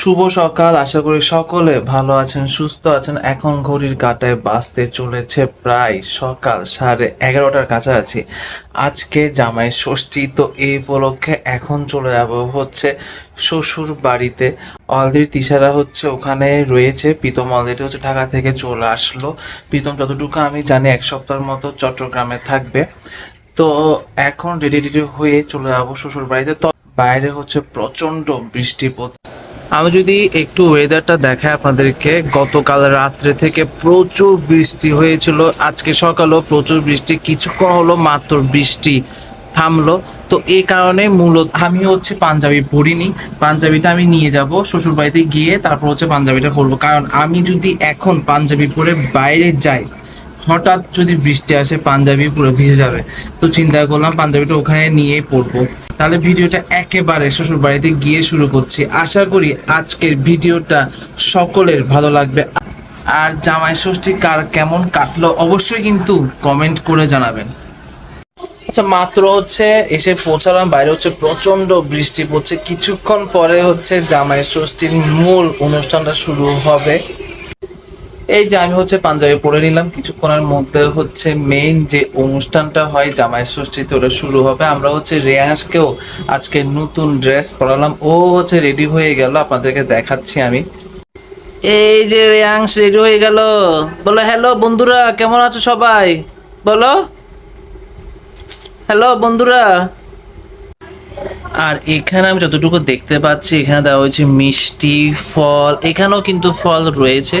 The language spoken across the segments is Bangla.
শুভ সকাল। আশা করি সকলে ভালো আছেন, সুস্থ আছেন। এখন ঘড়ির কাঁটায় বাঁচতে চলেছে প্রায় সকাল সাড়ে এগারোটার কাছাকাছি। আজকে জামাই ষষ্ঠী, তো এই উপলক্ষে এখন চলে যাব হচ্ছে শ্বশুর বাড়িতে। অলরেডি তিশারা হচ্ছে ওখানে রয়েছে, প্রীতম অলরেডি হচ্ছে ঢাকা থেকে চলে আসলো। প্রীতম, যতটুকু আমি জানি, এক সপ্তাহের মতো চট্টগ্রামে থাকবে। তো এখন রেডি রেডি হয়ে চলে যাব শ্বশুর বাড়িতে। তো বাইরে হচ্ছে প্রচণ্ড বৃষ্টি পড়ছে আমি যদি একটু ওয়েদারটা দেখাই আপনাদেরকে, গতকাল রাত্রে থেকে প্রচুর বৃষ্টি হয়েছিল, আজকে সকালেও প্রচুর বৃষ্টি, কিছুক্ষণ হলো মাত্র বৃষ্টি থামলো। তো এই কারণে মূলত আমি হচ্ছে পাঞ্জাবি পরিনি, পাঞ্জাবিটা আমি নিয়ে যাব শ্বশুর বাড়িতে গিয়ে তারপর হচ্ছে পাঞ্জাবিটা পরবো। কারণ আমি যদি এখন পাঞ্জাবি পরে বাইরে যাই হঠাৎ যদি বৃষ্টি আসে, পাঞ্জাবি পুরো ভিজে যাবে। তো চিন্তা করলাম, পাঞ্জাবিটা ওখানে নিয়েই পড়ব তাহলে ভিডিওটা একেবারে শ্বশুর বাড়িতে গিয়ে শুরু করছি। আশা করি আজকের ভিডিওটা সকলের ভালো লাগবে। আর জামাই ষষ্ঠী কার কেমন কাটলো অবশ্যই কিন্তু কমেন্ট করে জানাবেন। আচ্ছা মাত্র হচ্ছে এসে পৌঁছালাম, বাইরে হচ্ছে প্রচণ্ড বৃষ্টি পড়ছে। কিছুক্ষণ পরে হচ্ছে জামাই ষষ্ঠীর মূল অনুষ্ঠানটা শুরু হবে। এই যে আমি হচ্ছে পাঞ্জাবি পরে নিলাম। কিছুক্ষণের মধ্যে হচ্ছে মেইন যে অনুষ্ঠানটা হয়, জামাই ষষ্ঠীতে ওটা শুরু হবে। আমরা হচ্ছে রেয়াংশকেও আজকে নতুন ড্রেস পরালাম। ও হচ্ছে রেডি হয়ে গেল। আপনাদেরকে দেখাচ্ছি আমি। এই যে রেয়াংশ রেডি হয়ে গেল। বলো হ্যালো বন্ধুরা, কেমন আছো সবাই? বলো। হ্যালো বন্ধুরা। আর এখানে আমি যতটুকু দেখতে পাচ্ছি, এখানে দেওয়া হয়েছে মিষ্টি, ফল। এখানেও কিন্তু ফল রয়েছে।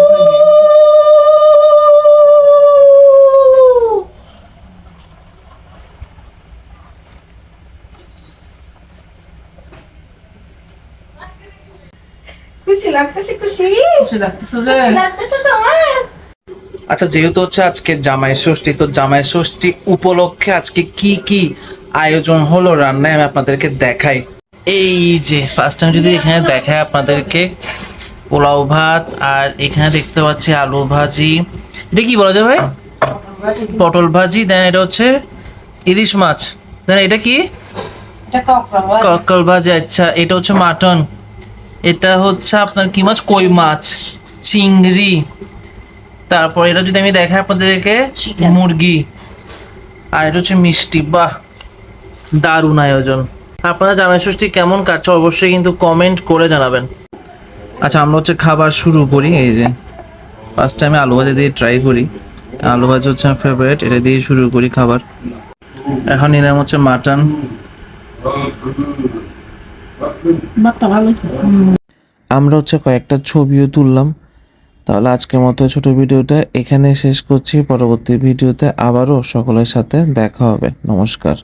খুশি লাগতেছে খুশি? লাগতেছে খুশি লাগতেছে তোমার? আচ্ছা যেহেতু হচ্ছে আজকে জামাই ষষ্ঠী তো জামাই ষষ্ঠী উপলক্ষে আজকে কি কি আয়োজন হলো রান্নায় আমি আপনাদেরকে দেখাই। এই যে ফার্স্ট টাইম যদি এখানে দেখাই আপনাদেরকে পোলাও ভাত আর এখানে দেখতে পাচ্ছি আলু ভাজি। এটা কি বলা যায় ভাই? পটল ভাজি দেন এটা হচ্ছে ইলিশ মাছ। দেন এটা কি? এটা ককরা ভাজি আচ্ছা এটা হচ্ছে মাটন। এটা হচ্ছে আপনার কি মাছ? কই মাছ? চিংড়ি। তারপর এটা যদি আমি দেখাই আপনাদেরকে মুরগি। আর এটা হচ্ছে মিষ্টি। বাহ! দারুণ আয়োজন। আপনারা জামাই ষষ্ঠী কেমন কাটছে অবশ্যই কিন্তু কমেন্ট করে জানাবেন। আচ্ছা আমরা হচ্ছে খাবার শুরু করি। এই যে ফার্স্ট টাইমে আলু ভাজা দিয়ে ট্রাই করি। আলু ভাজা হচ্ছে আমার ফেভারিট এটা দিয়ে শুরু করি খাবার। এখন নিলাম হচ্ছে মাটন আমরা হচ্ছে কয়েকটা ছবিও তুললাম। তাহলে আজকের মতো ছোট ভিডিওটা এখানে শেষ করছি। পরবর্তী ভিডিওতে আবারও সকলের সাথে দেখা হবে। নমস্কার।